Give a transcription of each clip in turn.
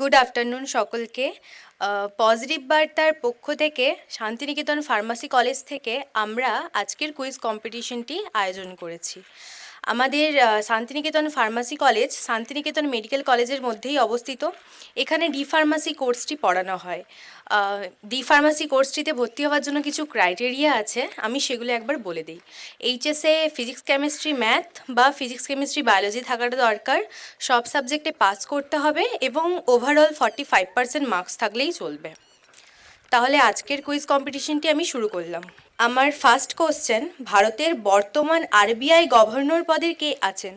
Good afternoon সকলকে। Positive বার্তার পক্ষ থেকে শান্তিনিকেতন ফার্মাসি কলেজ থেকে আমরা আজকের কুইজ কম্পিটিশনটি আয়োজন করেছি। আমাদের Shantiniketan pharmacy college, Shantiniketan medical কলেজের মধ্যেই অবস্থিত। এখানে ডি ফার্মাসি কোর্সটি পড়ানো হয়। ডি ফার্মাসি কোর্সটিতে ভর্তি হওয়ার জন্য কিছু ক্রাইটেরিয়া আছে, আমি সেগুলো একবার বলে দিই। এইচএসে ফিজিক্স কেমিস্ট্রি ম্যাথ বা ফিজিক্স কেমিস্ট্রি বায়োলজি থাকাটা দরকার। সব সাবজেক্টে পাস করতে হবে এবং overall forty five percent marks থাকলেই চলবে। তাহলে আজকের কুইজ কম্পিটিশনটি আমি শুরু করলাম। আমার ফার্স্ট কোশ্চেন ভারতের বর্তমান আরবিআই গভর্নর পদে কে আছেন?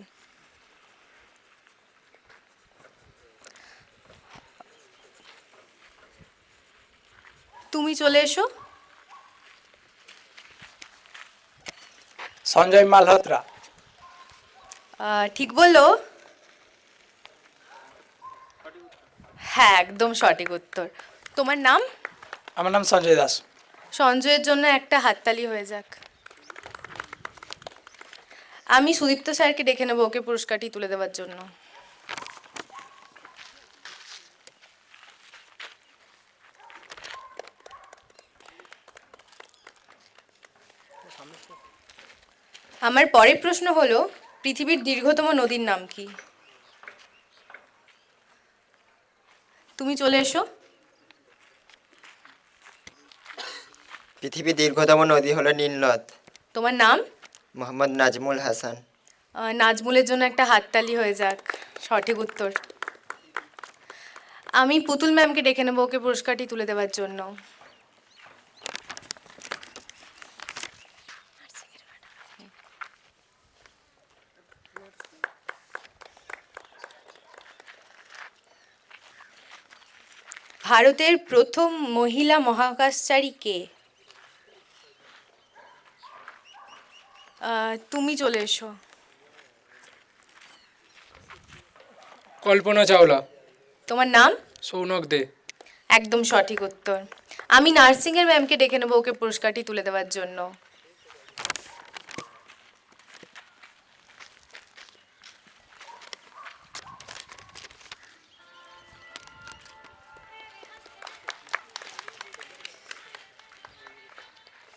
তুমি চলে এসো। সঞ্জয় মালহোত্রা। ঠিক বলল? হ্যাঁ একদম সঠিক উত্তর। তোমার নাম? আমার নাম সঞ্জয় দাস। সঞ্জয়ের জন্য একটা হাততালি হয়ে যাক। আমি সুদীপ্ত স্যারকে ডেকে নেব ওকে পুরস্কারটি তুলে দেওয়ার জন্য। আমার পরের প্রশ্ন হলো, পৃথিবীর দীর্ঘতম নদীর নাম কি? তুমি চলে এসো। পৃথিবীর দীর্ঘতম নদী হলো নীলনদ তোমার নাম? মোহাম্মদ নাজমুল হাসান। আহ, নাজমুলের জন্য একটা হাততালি হয়ে যাক। সঠিক উত্তর। আমি পুতুল ম্যামকে ডেকে নেব ওকে পুরস্কারটি তুলে দেওয়ার জন্য। ভারতের প্রথম মহিলা মহাকাশচারী কে? তুমি চলে এসো। কল্পনা চাওলা। তোমার নাম? সৌনক দে। একদম সঠিক উত্তর। আমি নার্সিংয়ের ম্যামকে ডেকে নেব ওকে পুরস্কারটি তুলে দেওয়ার জন্য।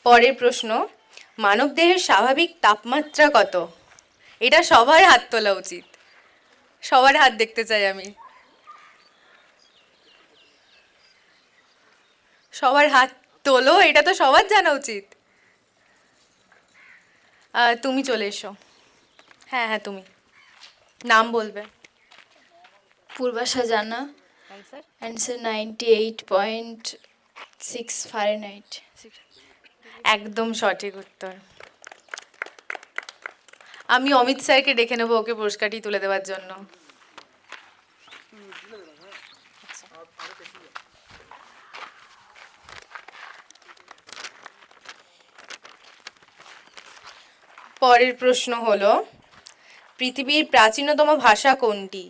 পরের প্রশ্ন মানবদেহের স্বাভাবিক তাপমাত্রা কত? এটা সবার হাত তোলা উচিত। সবার হাত দেখতে চাই আমি। সবার হাত তোলো এটা তো সবার জানা উচিত। তুমি চলে এসো। হ্যাঁ হ্যাঁ তুমি। নাম বলবে। পূর্বাশা জানা। Answer ninety eight point six Fahrenheit একদম সঠিক উত্তর। আমি অমিত স্যারকে ডেকে নেব ওকে পুরস্কারটি তুলে দেওয়ার জন্য। পরের প্রশ্ন হলো, পৃথিবীর প্রাচীনতম ভাষা কোনটি?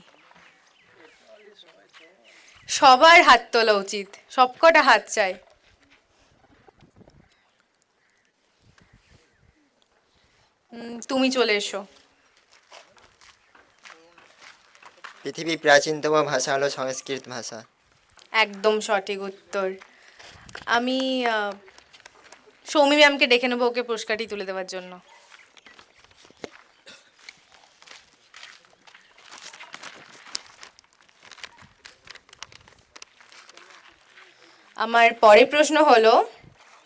সবার হাত তোলা উচিত, সবকটা হাত চাই। তুমি চলে এসো। পৃথিবীর প্রাচীনতম ভাষা হলো সংস্কৃত ভাষা। একদম সঠিক উত্তর। আমি সৌমি ম্যামকে ডেকে নেব ওকে পুরস্কারটি তুলে দেওয়ার জন্য। আমার পরের প্রশ্ন হলো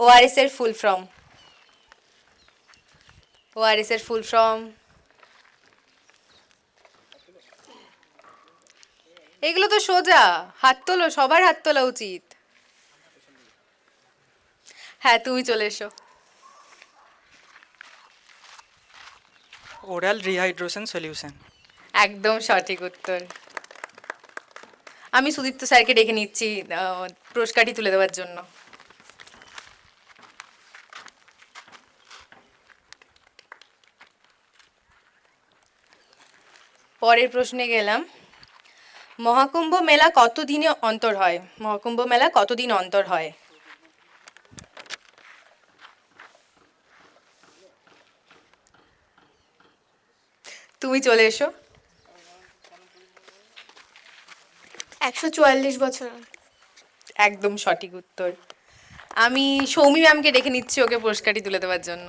ওআরএস এর ফুল ফর্ম। ওআরএস এর ফুল ফর্ম। এগুলো তো সোজা হাত তোলো সবার হাত তোলা উচিত। হ্যাঁ তুমি চলে এসো। ওরাল রিহাইড্রেশন সলিউশন একদম সঠিক উত্তর। আমি সুদীপ্ত স্যারকে ডেকে নিচ্ছি পুরস্কারটি তুলে দেওয়ার জন্য। পরের প্রশ্নে গেলাম। মহাকুম্ভ মেলা কত দিনে অন্তর হয়? মহাকুম্ভ মেলা কতদিন অন্তর হয়? তুমি চলে এসো। একশো চুয়াল্লিশ বছর। একদম সঠিক উত্তর। আমি সৌমি ম্যামকে ডেকে নিচ্ছি ওকে পুরস্কারটি তুলে দেওয়ার জন্য।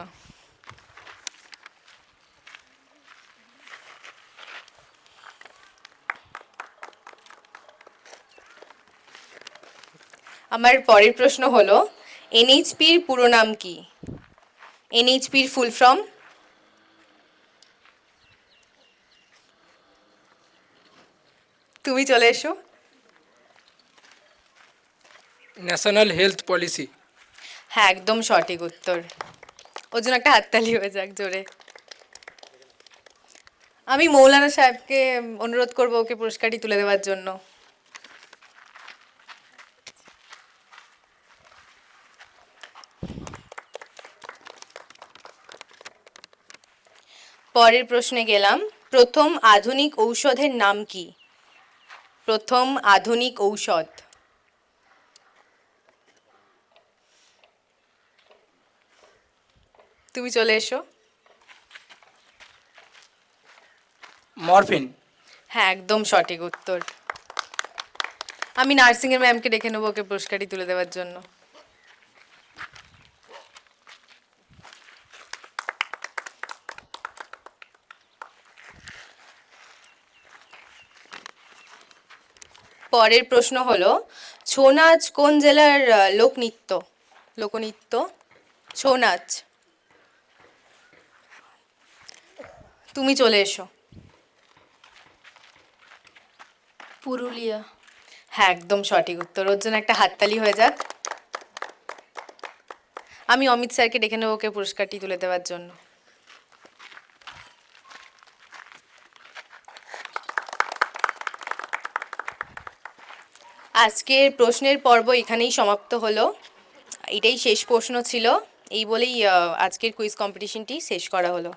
আমার পরের প্রশ্ন হলো এনএইচপির পুরো নাম কি? এনএইচপির ফুল ফর্ম? তুমি চলে এসো। National health policy. হ্যাঁ একদম সঠিক উত্তর। ওর জন্য একটা হাততালি হয়ে যাক জোরে। আমি মৌলানা সাহেবকে অনুরোধ করব ওকে পুরস্কারটি তুলে দেওয়ার জন্য। পরের প্রশ্নে গেলাম প্রথম আধুনিক ঔষধের নাম কি? প্রথম আধুনিক ঔষধ। তুমি চলে এসো। মরফিন। হ্যাঁ একদম সঠিক উত্তর। আমি নার্সিংয়ের ম্যামকে ডেকে নেব ওকে পুরস্কারটি তুলে দেওয়ার জন্য। পরের প্রশ্ন হলো ছৌ নাচ কোন জেলার লোকনৃত্য? লোকনৃত্য? ছৌ নাচ তুমি চলে এসো। পুরুলিয়া। হ্যাঁ একদম সঠিক উত্তর। ওর জন্য একটা হাততালি হয়ে যাক। আমি অমিত স্যারকে ডেকে নেব ওকে পুরস্কারটি তুলে দেওয়ার জন্য। আজকের প্রশ্নের পর্ব এখানেই সমাপ্ত হলো। এটাই শেষ প্রশ্ন ছিল। এই বলেই আজকের কুইজ কম্পিটিশনটি শেষ করা হলো।